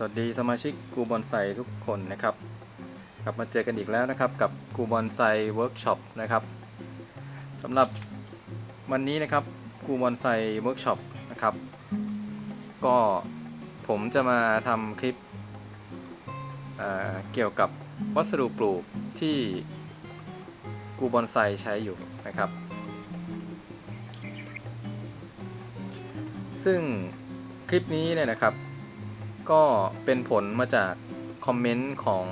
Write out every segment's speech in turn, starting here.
สวัสดีสมาชิกกูบอนไซทุกคนนะครับ กลับมาเจอกันอีกแล้วนะครับ กับกูบอนไซเวิร์กช็อปนะครับสำหรับวันนี้นะครับกูบอนไซเวิร์กช็อปนะครับ ก็ผมจะมาทำคลิปเเกี่ยวกับวัสดุปลูกที่กูบอนไซใช้อยู่นะครับ ซึ่งคลิปนี้เนี่ยนะครับ ก็เป็นผลมาจากคอมเมนต์ของ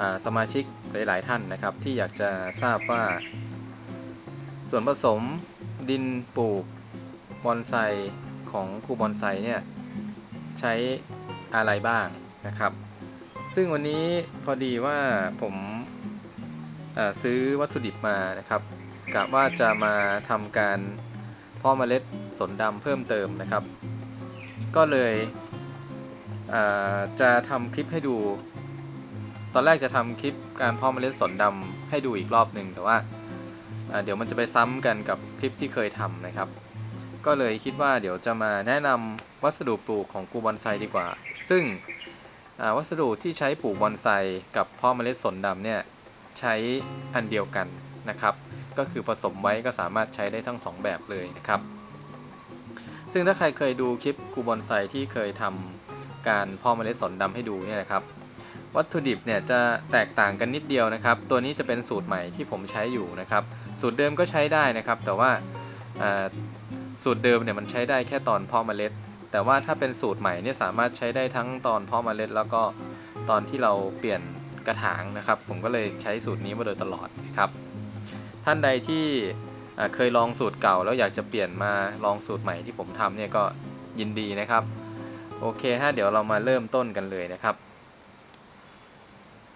อสมาชิกหลาย ๆ ท่านนะครับ ที่อยากจะทราบว่า ส่วนผสมดินปลูกบอนไซของครูบอนไซเนี่ยใช้อะไรบ้างนะครับ ซึ่งวันนี้พอดีว่าผมซื้อวัตถุดิบมานะครับกะว่าจะมาทำการเพาะเมล็ดสนดำเพิ่มเติมนะครับ ก็เลย จะทำคลิปให้ดู ตอนแรกจะทำคลิปการเพาะเมล็ดสนดำให้ดูอีกรอบหนึ่งแต่ว่าเอ่อเดี๋ยวมันจะไปซ้ำกันกับคลิปที่เคยทำนะครับ ก็เลยคิดว่าเดี๋ยวจะมาแนะนำวัสดุปลูกของกูบอนไซดีกว่า ซึ่งวัสดุที่ใช้ปลูกบอนไซกับพาะเมล็ดสนดำเนี่ยใช้อันเดียวกันนะครับ ก็คือผสมไว้ก็สามารถใช้ได้ทั้งสองแบบเลยนะครับ ซึ่งถ้าใครเคยดูคลิปกูบอนไซที่เคยทำ การเพาะเมล็ดสนดำให้ดูเนี่ยนะครับ วัตถุดิบเนี่ยจะแตกต่างกันนิดเดียวนะครับ ตัวนี้จะเป็นสูตรใหม่ที่ผมใช้อยู่นะครับ สูตรเดิมก็ใช้ได้นะครับ แต่ว่าสูตรเดิมเนี่ยมันใช้ได้แค่ตอนเพาะเมล็ด แต่ว่าถ้าเป็นสูตรใหม่เนี่ยสามารถใช้ได้ทั้งตอนเพาะเมล็ด แล้วก็ตอนที่เราเปลี่ยนกระถางนะครับ ผมก็เลยใช้สูตรนี้มาโดยตลอดนะครับ ท่านใดที่เคยลองสูตรเก่าแล้วอยากจะเปลี่ยนมาลองสูตรใหม่ที่ผมทำเนี่ยก็ยินดีนะครับ โอเคฮะเดี๋ยวเรามาเริ่มต้นกันเลยนะครับ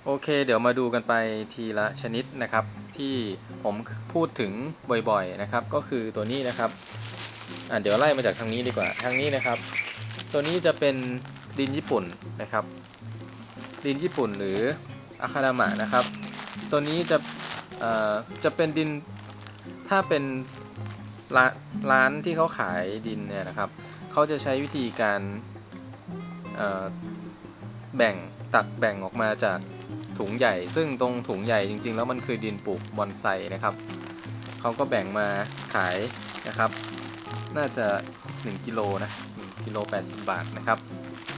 โอเค เดี๋ยวมาดูกันไปทีละชนิดนะครับ ที่ผมพูดถึงบ่อยๆนะครับ ก็คือตัวนี้นะครับอะเดี๋ยวไล่มาจากทางนี้ดีกว่าทางนี้นะครับ ตัวนี้จะเป็นดินญี่ปุ่นนะครับ ดินญี่ปุ่นหรืออะคาดามะนะครับ ตัวนี้จะเอ่อจะเป็นดินถ้าเป็นร้านที่เขาขายดินเนี่ยนะครับ เขาจะใช้วิธีการ แบ่งตักแบ่งออกมาจากถุงใหญ่ ซึ่งตรงถุงใหญ่จริง ๆ แล้วมันคือดินปลูกบอนไซนะครับเขาก็แบ่งมาขายนะครับ น่าจะ 1กิโลนะ1กิโล80 บาทนะครับ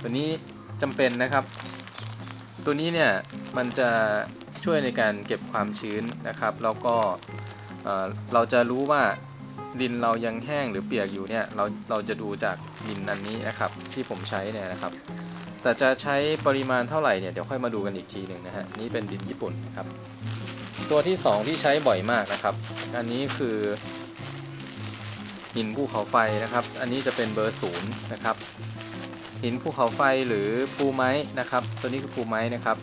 ตัวนี้จำเป็นนะครับ ตัวนี้เนี่ยมันจะช่วยในการเก็บความชื้นนะครับ แล้วก็เอ่อเราจะรู้ว่า ดินเรายังแห้งหรือเปียกอยู่เนี่ยเราเราจะดูจากดินอันนี้นะครับที่ผมใช้เนี่ยนะครับ แต่จะใช้ปริมาณเท่าไหร่เนี่ยเดี๋ยวค่อยมาดูกันอีกทีหนึ่งนะฮะนี่เป็นดินญี่ปุ่นครับ ตัวที่สองที่ใช้บ่อยมากนะครับ อันนี้คือหินภูเขาไฟนะครับ อันนี้จะเป็นเบอร์ศูนย์นะครับหินภูเขาไฟหรือปูไม้นะครับ ตัวนี้คือปูไม้นะครับ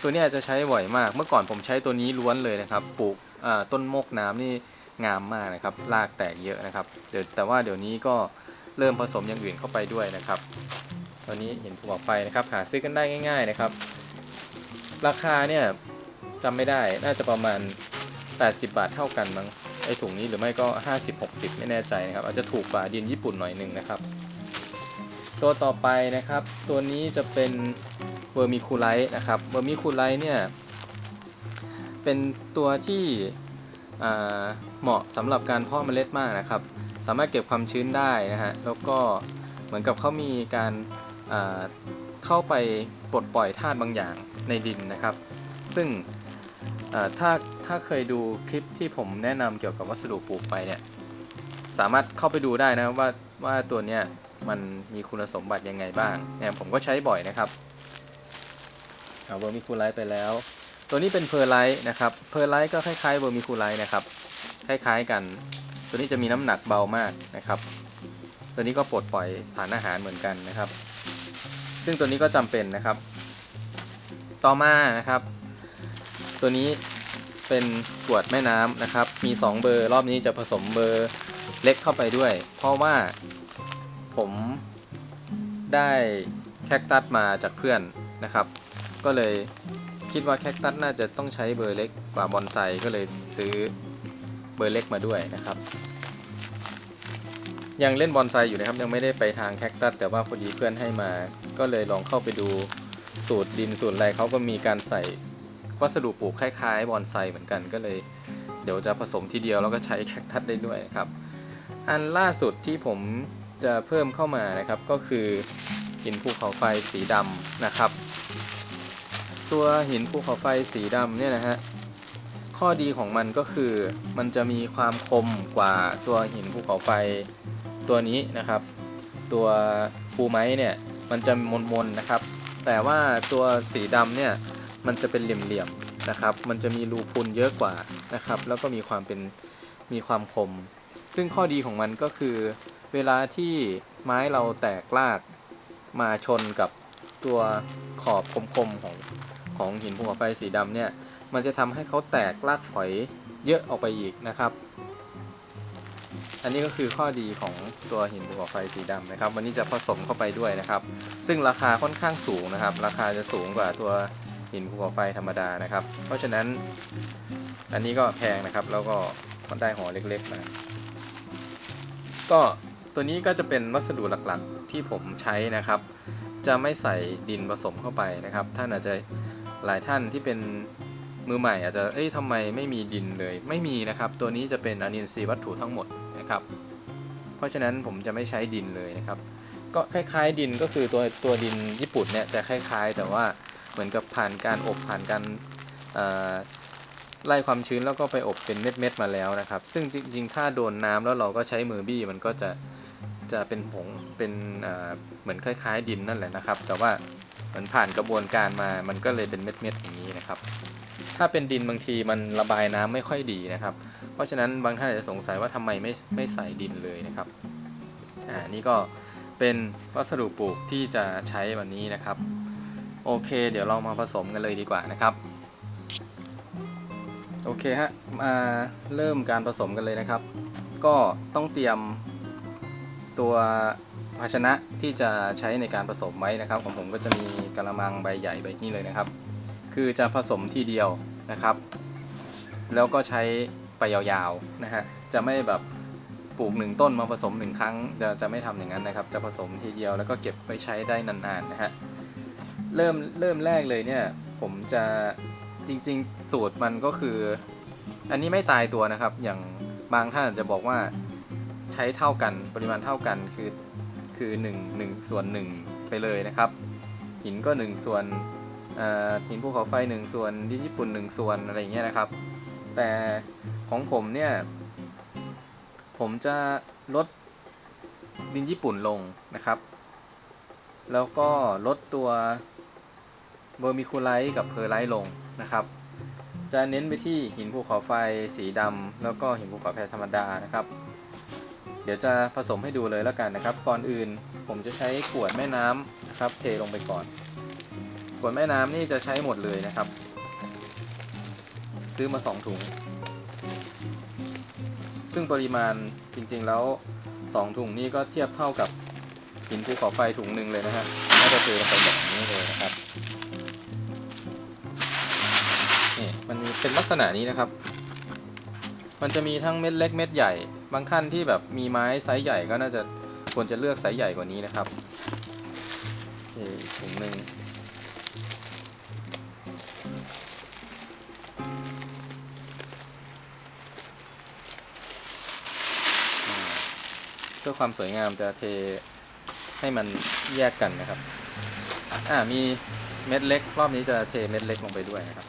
ตัวนี้อาจจะใช้บ่อยมาก เมื่อก่อนผมใช้ตัวนี้ล้วนเลยนะครับ ปลูกต้นมกน้ำนี่ งามมากนะครับรากแตกเยอะนะครับเดี๋ยวแต่ว่าเดี๋ยวนี้ก็เริ่มผสมอย่างอื่นเข้าไปด้วยนะครับตัวนี้เหินภูเขาไฟนะครับ หาซื้อกันได้ง่าย ๆนะครับ ราคาเนี่ยจำไม่ได้น่าจะประมาณ 80 บาทเท่ากันมั้งไอถุงนี้หรือไม่ก็ 50-60 ไม่แน่ใจนะครับ อาจจะถูกกว่าดินญี่ปุ่นหน่อยหนึ่งนะครับ ตัวต่อไปนะครับ ตัวนี้จะเป็นเวอร์มิคูไลท์นะครับเวอร์มิคูไลท์เนี่ยเป็นตัวที่ เหมาะสำหรับการเพาะเมล็ดมากนะครับ สามารถเก็บความชื้นได้นะฮะแล้วก็เหมือนกับเขามีการเข้าไปปลดปล่อยธาตุบางอย่างในดินนะครับ ซึ่งถ้าถ้าเคยดูคลิปที่ผมแนะนำเกี่ยวกับวัสดุปลูกไปเนี่ยสามารถเข้าไปดูได้นะว่าว่าตัวเนี้ยมันมีคุณสมบัติยังไงบ้างเนี่ยผมก็ใช้บ่อยนะครับเอาเวอร์มิคูไลท์ไปแล้ว ตัวนี้เป็นเพอร์ไลท์นะครับ เพอร์ไลท์ก็คล้ายๆเวอร์มิคูไลท์นะครับ คล้ายๆกัน ตัวนี้จะมีน้ำหนักเบามากนะครับ ตัวนี้ก็ปลดปล่อยสารอาหารเหมือนกันนะครับ ซึ่งตัวนี้ก็จำเป็นนะครับ ต่อมานะครับ ตัวนี้เป็นขวดแม่น้ำนะครับ มี 2 เบอร์รอบนี้จะผสมเบอร์เล็กเข้าไปด้วย เพราะว่าผมได้แคคตัสมาจากเพื่อนนะครับ ก็เลยคิดว่าแคคตัสน่าจะต้องใช้เบอร์เล็กกว่าบอนไซก็เลยซื้อเบอร์เล็กมาด้วยนะครับ ยังเล่นบอนไซอยู่นะครับยังไม่ได้ไปทางแคคตัสแต่ว่าพอดีเพื่อนให้มา ก็เลยลองเข้าไปดูสูตรดินสูตรอะไรเขาก็มีการใส่วัสดุปลูกคล้ายๆบอนไซเหมือนกันก็เลย เดี๋ยวจะผสมทีเดียวแล้วก็ใช้แคคตัสได้ด้วยครับ อันล่าสุดที่ผมจะเพิ่มเข้ามานะครับก็คือหินภูเขาไฟสีดำนะครับ ตัวหินภูเขาไฟสีดำเนี่ยนะฮะข้อดีของมันก็คือมันจะมีความคมกว่าตัวหินภูเขาไฟตัวนี้นะครับ ตัวภูไม้เนี่ยมันจะมนๆนะครับ แต่ว่าตัวสีดำเนี่ยมันจะเป็นเหลี่ยมๆนะครับ มันจะมีรูพุนเยอะกว่านะครับ แล้วก็มีความเป็นมีความคม ซึ่งข้อดีของมันก็คือ เวลาที่ไม้เราแตกรากมาชนกับตัวขอบคมๆของ ของหินภูเขาไฟสีดำเนี่ย มันจะทำให้เขาแตกรากฝอยเยอะออกไปอีกนะครับ อันนี้ก็คือข้อดีของตัวหินภูเขาไฟสีดำนะครับ วันนี้จะผสมเข้าไปด้วยนะครับ ซึ่งราคาค่อนข้างสูงนะครับ ราคาจะสูงกว่าตัวหินภูเขาไฟธรรมดานะครับ เพราะฉะนั้น อันนี้ก็แพงนะครับ แล้วก็ได้ห่อเล็กๆมาก็ตัวนี้ก็จะเป็นวัสดุหลักๆที่ผมใช้นะครับ จะไม่ใส่ดินผสมเข้าไปนะครับ ท่านอาจจะ หลายท่านที่เป็นมือใหม่อาจจะ เอ้ยทำไมไม่มีดินเลย ไม่มีนะครับ ตัวนี้จะเป็นอนินทรีย์วัตถุทั้งหมดนะครับ เพราะฉะนั้นผมจะไม่ใช้ดินเลยนะครับ ก็คล้ายๆ ดินก็คือตัวตัวดินญี่ปุ่นเนี่ยจะคล้ายๆ แต่ว่าเหมือนกับผ่านการอบผ่านการไล่ความชื้นแล้วก็ไปอบเป็นเม็ดๆมาแล้วนะครับ ซึ่งจริงๆ ถ้าโดนน้ำแล้วเราก็ใช้มือบี้มันก็จะจะเป็นผงเป็นเหมือนคล้ายๆ ดินนั่นแหละนะครับ แต่ว่า มันผ่านกระบวนการมา มันก็เลยเป็นเม็ดๆอย่างนี้นะครับ ถ้าเป็นดินบางทีมันระบายน้ำไม่ค่อยดีนะครับ เพราะฉะนั้นบางท่านอาจจะสงสัยว่าทำไมไม่ไม่ใส่ดินเลยนะครับ อ่า นี่ก็เป็นวัสดุปลูกที่จะใช้วันนี้นะครับ โอเค เดี๋ยวเรามาผสมกันเลยดีกว่านะครับ โอเคฮะ มาเริ่มการผสมกันเลยนะครับ ก็ต้องเตรียม ตัวภาชนะที่จะใช้ในการผสมไว้นะครับ ของผมก็จะมีกระมังใบใหญ่ใบนี้เลยนะครับ คือจะผสมทีเดียวนะครับ แล้วก็ใช้ไปยาวๆนะฮะจะไม่แบบปลูกหนึ่งต้นมาผสมหนึ่งครั้งจะจะไม่ทำอย่างนั้นนะครับ จะผสมทีเดียวแล้วก็เก็บไว้ใช้ได้นานๆนะฮะเริ่มเริ่มแรกเลยเนี่ย ผมจะจริง ๆ สูตรมันก็คือ อันนี้ไม่ตายตัวนะครับ อย่างบางท่านอาจจะบอกว่า ใช้เท่ากันปริมาณเท่ากันคือคือ1 1ส่วน1ไปเลยนะครับ หินก็ 1 ส่วนอ่อหินภูเขาไฟ 1 ส่วนดินญี่ปุ่น 1 ส่วนอะไรอย่างเงี้ยนะครับ แต่ของผมเนี่ย ผมจะลดดินญี่ปุ่นลงนะครับ แล้วก็ลดตัวเบอร์มิคูไลท์กับเพอร์ไลท์ลงนะครับ จะเน้นไปที่หินภูเขาไฟสีดำแล้วก็หินภูเขาไฟธรรมดานะครับ เดี๋ยวจะผสมให้ดูเลยแล้วกันนะครับ ก่อนอื่นผมจะใช้ขวดแม่น้ำนะครับ เทลงไปก่อน ขวดแม่น้ำนี่จะใช้หมดเลยนะครับ ซื้อมาสองถุง ซึ่งปริมาณจริงๆแล้วสองถุงนี้ก็เทียบเท่ากับหินภูเขาไฟถุงหนึ่งเลยนะฮะน่าจะเทลงไปแบบนี้เลยนะครับ นี่มันมเป็นลักษณะนี้นะครับ มันจะมีทั้งเม็ดเล็กเม็ดใหญ่ บางท่านที่แบบมีไม้ไซส์ใหญ่ก็น่าจะควรจะเลือกไซส์ใหญ่กว่านี้นะครับนี่อีกถุงหนึ่งเพื่อความสวยงามจะเทให้มันแยกกันนะครับ อ่ามีเม็ดเล็ก รอบนี้จะเทเม็ดเล็กลงไปด้วยนะครับ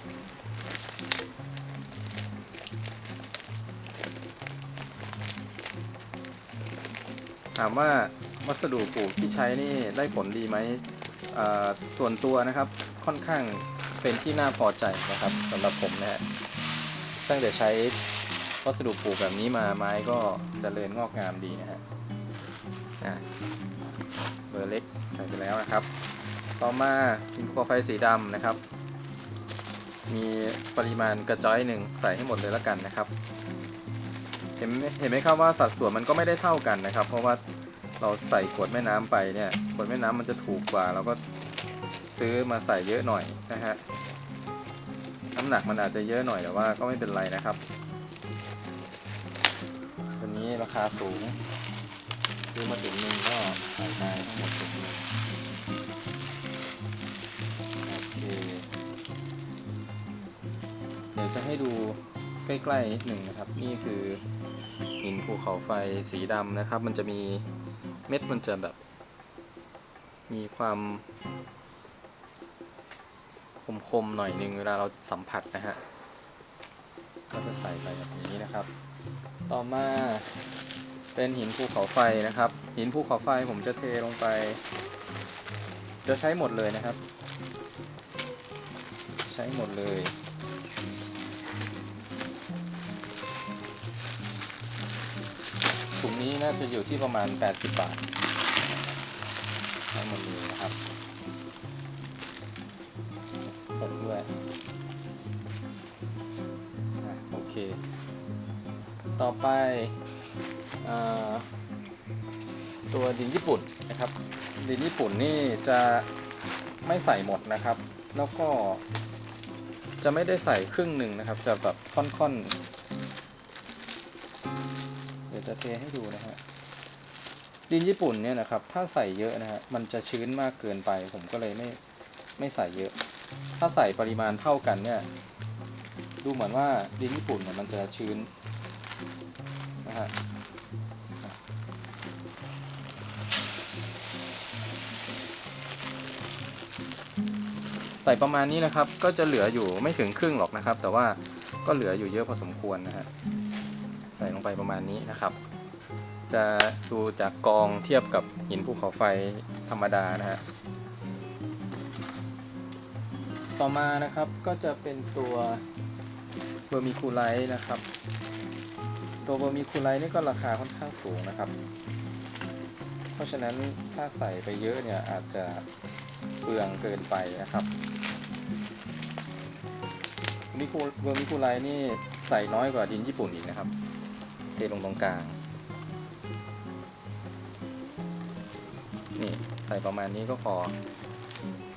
ถามว่าวัสดุปลูกที่ใช้นี่ได้ผลดีไหมส่วนตัวนะครับค่อนข้างเป็นที่น่าพอใจนะครับสำหรับผมนะฮะตั้งแต่ใช้วัสดุปลูกแบบนี้มาไม้ก็เจริญงอกงามดีนะฮะเบอร์เล็กใส่ไปแล้วนะครับ ต่อมาหินภูเขาไฟสีดำนะครับ มีปริมาณกระจ้อยหนึ่งใส่ให้หมดเลยแล้วกันนะครับ เห็นไหมเห็นไหมครับว่าสัดส่วนมันก็ไม่ได้เท่ากันนะครับ เพราะว่าเราใส่ขวดแม่น้ำไปเนี่ยขวดแม่น้ำมันจะถูกกว่า เราก็ซื้อมาใส่เยอะหน่อยนะฮะน้ำหนักมันอาจจะเยอะหน่อยแต่ว่าก็ไม่เป็นไรนะครับตัวนี้ราคาสูงซื้อมาถุงหนึ่งก็ใส่ไปทั้งหมดถุงหนึ่งโอเคเดี๋ยวจะให้ดูใกล้ๆนิดหนึ่งนะครับ นี่คือ หินภูเขาไฟสีดำนะครับ มันจะมีเม็ดมันจะแบบ มีความคมๆหน่อยหนึงเวลาเราสัมผัสนะฮะก็จะใส่ไปแบบนี้นะครับ ต่อมาเป็นหินภูเขาไฟนะครับ หินภูเขาไฟผมจะเทลงไป จะใช้หมดเลยนะครับ ใช้หมดเลย นี้น่าจะอยู่ที่ประมาณ 80 บาทใช้หมดเลยนะครับผงด้วยโอเค ต่อไปอตัวดินญี่ปุ่นนะครับ ดินญี่ปุ่นนี่จะไม่ใส่หมดนะครับ แล้วก็จะไม่ได้ใส่ครึ่งหนึ่งนะครับ จะแบบค่อนๆ เดี๋ยวจะเทให้ดูนะฮะดินญี่ปุ่นเนี่ยนะครับ ถ้าใส่เยอะนะฮะมันจะชื้นมากเกินไป ผมก็เลยไม่ไม่ใส่เยอะ ถ้าใส่ปริมาณเท่ากันเนี่ย ดูเหมือนว่าดินญี่ปุ่นเนี่ยมันจะชื้นนะฮะใส่ประมาณนี้นะครับ ก็จะเหลืออยู่ไม่ถึงครึ่งหรอกนะครับ แต่ว่าก็เหลืออยู่เยอะพอสมควรนะฮะใส่ลงไปประมาณนี้นะครับ จะดูจากกองเทียบกับหินภูเขาไฟธรรมดานะฮะ ต่อมานะครับก็จะเป็นตัวเบอร์มิคูไลท์นะครับ ตัวเบอร์มิคูไลท์นี่ก็ราคาค่อนข้างสูงนะครับ เพราะฉะนั้นถ้าใส่ไปเยอะเนี่ยอาจจะเปลืองเกินไปนะครับมิคูเบอร์มิคูไลท์นี่ใส่น้อยกว่าดินญี่ปุ่นอีกนะครับ เทลงตรงกลาง ใส่ประมาณนี้ก็พอ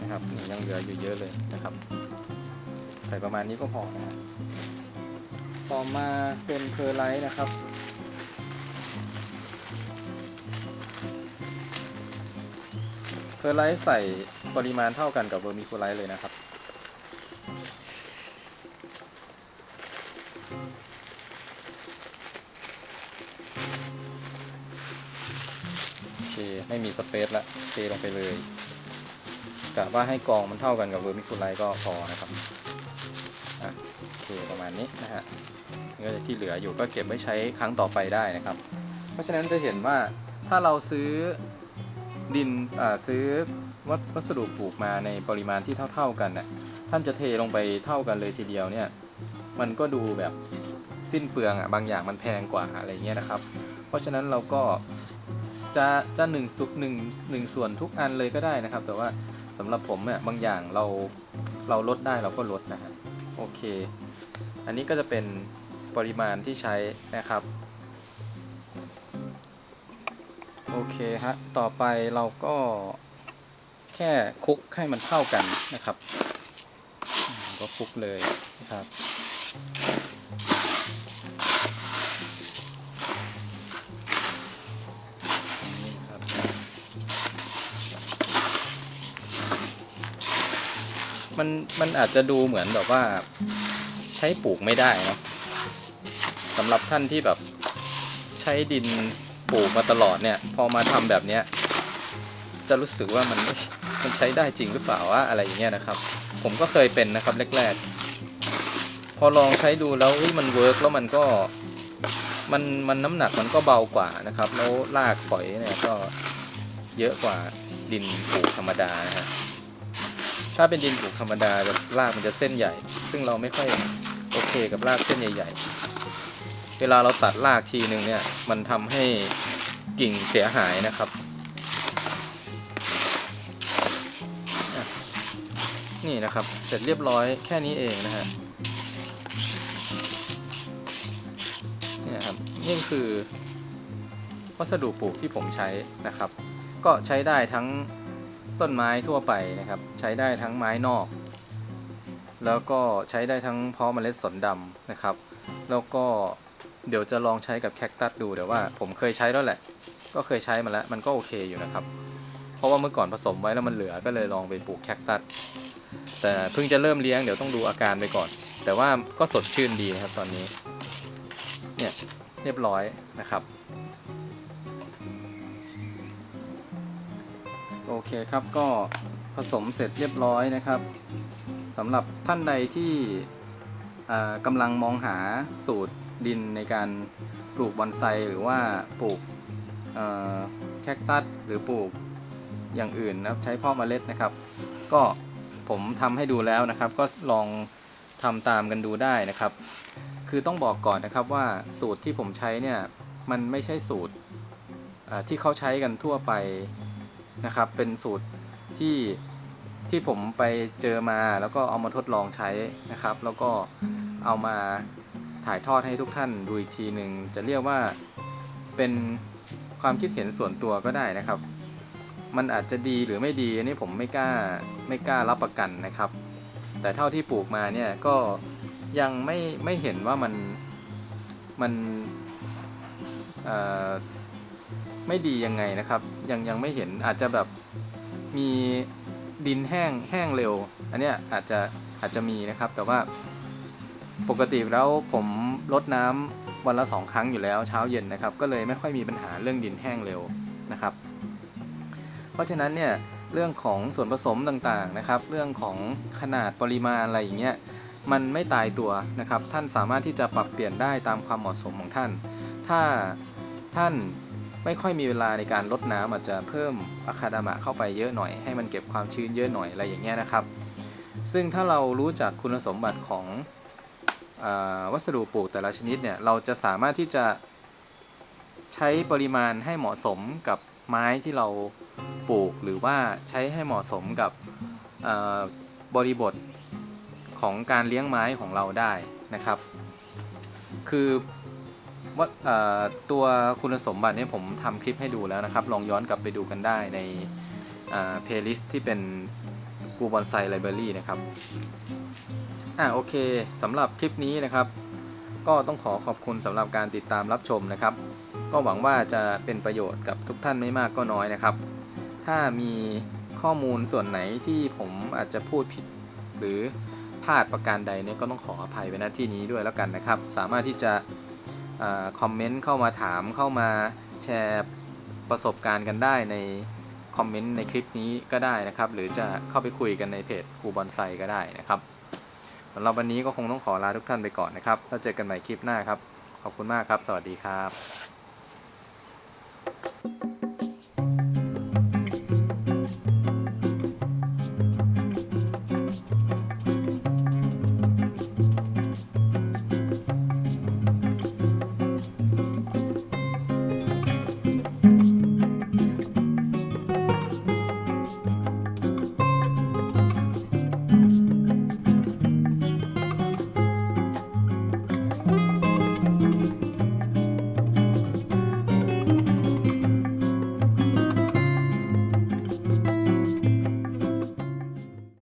นะครับยังเหลืออยู่เยอะเลยนะครับ ใส่ประมาณนี้ก็พอนะฮะต่อมาเป็นเพอร์ไลท์นะครับเพอร์ไลท์ใส่ปริมาณเท่ากันกับเวอร์มิคูไลท์เลยนะครับ ไม่มีสเปซละเทลงไปเลยกะว่าให้กองมันเท่ากันกับเวอร์มิคูไลก็พอนะครับอะโอเคประมาณนี้นะฮะเงินที่เหลืออยู่ก็เก็บไว้ใช้ครั้งต่อไปได้นะครับ เพราะฉะนั้นจะเห็นว่าถ้าเราซื้อดินอ่าซื้อวัสดุปลูกมาในปริมาณที่เท่า ๆกันน่ะท่านจะเทลงไปเท่ากันเลยทีเดียวเนี่ย มันก็ดูแบบสิ้นเปลืองอะบางอย่างมันแพงกว่าอะไรเงี้ยนะครับ เพราะฉะนั้นเราก็ จะจะหนึ่งสุกหนึ่งหนึ่งส่วนทุกอันเลยก็ได้นะครับ แต่ว่าสำหรับผมเนี่ยบางอย่างเราเราลดได้เราก็ลดนะฮะโอเค อันนี้ก็จะเป็นปริมาณที่ใช้นะครับ โอเคฮะต่อไปเราก็แค่คลุกให้มันเท่ากันนะครับ ก็คลุกเลยนะครับ มันมันอาจจะดูเหมือนแบบว่า ใช้ปลูกไม่ได้เนะสำหรับท่านที่แบบใช้ดินปลูกมาตลอดเนี่ย พอมาทำแบบเนี้ย จะรู้สึกว่ามันมันใช้ได้จริงหรือเปล่าวะอะไรอย่างเงี้ยนะครับ ผมก็เคยเป็นนะครับแรกๆ พอลองใช้ดูแล้วเฮ้ยมันเวิร์กแล้วมันก็มันมันน้ำหนักมันก็เบากว่านะครับ แล้วรากฝอยเนี่ยก็เยอะกว่าดินปลูกธรรมดานะฮะ ถ้าเป็นดินปลูกธรรมดาแบบรากมันจะเส้นใหญ่ ซึ่งเราไม่ค่อยโอเคกับรากเส้นใหญ่ ๆ เวลาเราตัดรากทีหนึ่งเนี่ยมันทำให้กิ่งเสียหายนะครับ นี่นะครับเสร็จเรียบร้อยแค่นี้เองนะฮะนี่นะครับนี่คือวัสดุปลูกที่ผมใช้นะครับ ก็ใช้ได้ทั้ง ต้นไม้ทั่วไปนะครับ ใช้ได้ทั้งไม้นอก แล้วก็ใช้ได้ทั้งเพาะเมล็ดสนดำนะครับ แล้วก็เดี๋ยวจะลองใช้กับแคคตัสดูเดี๋ยวว่าผมเคยใช้แล้วแหละ ก็เคยใช้มาแล้วมันก็โอเคอยู่นะครับ เพราะว่าเมื่อก่อนผสมไว้แล้วมันเหลือก็เลยลองไปปลูกแคคตัสแต่เพิ่งจะเริ่มเลี้ยงเดี๋ยวต้องดูอาการไปก่อน แต่ว่าก็สดชื่นดีนะครับตอนนี้ เนี่ยเรียบร้อยนะครับ เคครับก็ผสมเสร็จเรียบร้อยนะครับสำหรับท่านใดที่กำลังมองหาสูตรดินในการปลูกบอนไซหรือว่าปลูกแคคตัสหรือปลูกอย่างอื่นนะครับใช้พ่อเมล็ดนะครับ ก็ผมทำให้ดูแล้วนะครับ ก็ลองทำตามกันดูได้นะครับ คือต้องบอกก่อนนะครับว่าสูตรที่ผมใช้เนี่ยมันไม่ใช่สูตรที่เขาใช้กันทั่วไป นะครับ เป็นสูตรที่ที่ผมไปเจอมาแล้วก็เอามาทดลองใช้นะครับ แล้วก็เอามาถ่ายทอดให้ทุกท่านดูอีกทีหนึ่งจะเรียกว่าเป็นความคิดเห็นส่วนตัวก็ได้นะครับ มันอาจจะดีหรือไม่ดีอันนี้ผมไม่กล้าไม่กล้ารับประกันนะครับ แต่เท่าที่ปลูกมาเนี่ยก็ยังไม่ไม่เห็นว่ามันมัน ไม่ดียังไงนะครับ ยังยังไม่เห็นอาจจะแบบมีดินแห้งแห้งเร็ว อันเนี้ยอาจจะอาจจะมีนะครับ แต่ว่าปกติแล้วผมรดน้ำวันละสองครั้งอยู่แล้วเช้าเย็นนะครับ ก็เลยไม่ค่อยมีปัญหาเรื่องดินแห้งเร็วนะครับ เพราะฉะนั้นเนี่ยเรื่องของส่วนผสมต่างๆนะครับ เรื่องของขนาดปริมาณอะไรอย่างเงี้ยมันไม่ตายตัวนะครับ ท่านสามารถที่จะปรับเปลี่ยนได้ตามความเหมาะสมของท่าน ถ้าท่าน ไม่ค่อยมีเวลาในการลดน้ำอาจจะเพิ่มอะคาดามะเข้าไปเยอะหน่อยให้มันเก็บความชื้นเยอะหน่อยอะไรอย่างเงี้ยนะครับ ซึ่งถ้าเรารู้จักคุณสมบัติของอวัสดุปลูกแต่ละชนิดเนี่ยเราจะสามารถที่จะใช้ปริมาณให้เหมาะสมกับไม้ที่เราปลูกหรือว่าใช้ให้เหมาะสมกับบริบทของการเลี้ยงไม้ของเราได้นะครับ คือ ว่าตัวคุณสมบัติเนี่ยผมทำคลิปให้ดูแล้วนะครับ ลองย้อนกลับไปดูกันได้ในเพลย์ลิสต์ที่เป็นกูบอนไซไลบรารีนะครับ อ่าโอเคสำหรับคลิปนี้นะครับ ก็ต้องขอขอบคุณสำหรับการติดตามรับชมนะครับ ก็หวังว่าจะเป็นประโยชน์กับทุกท่านไม่มากก็น้อยนะครับ ถ้ามีข้อมูลส่วนไหนที่ผมอาจจะพูดผิดหรือพลาดประการใดเนี่ยก็ต้องขออภัยไว้ณที่นี้ด้วยแล้วกันนะครับ สามารถที่จะ คอมเมนต์เข้ามาถามเข้ามาแชร์ประสบการณ์กันได้ในคอมเมนต์ในคลิปนี้ก็ได้นะครับ หรือจะเข้าไปคุยกันในเพจครูบอนไซก็ได้นะครับสำหรับวันนี้ก็คงต้องขอลาทุกท่านไปก่อนนะครับแล้วเจอกันใหม่คลิปหน้าครับ ขอบคุณมากครับ สวัสดีครับ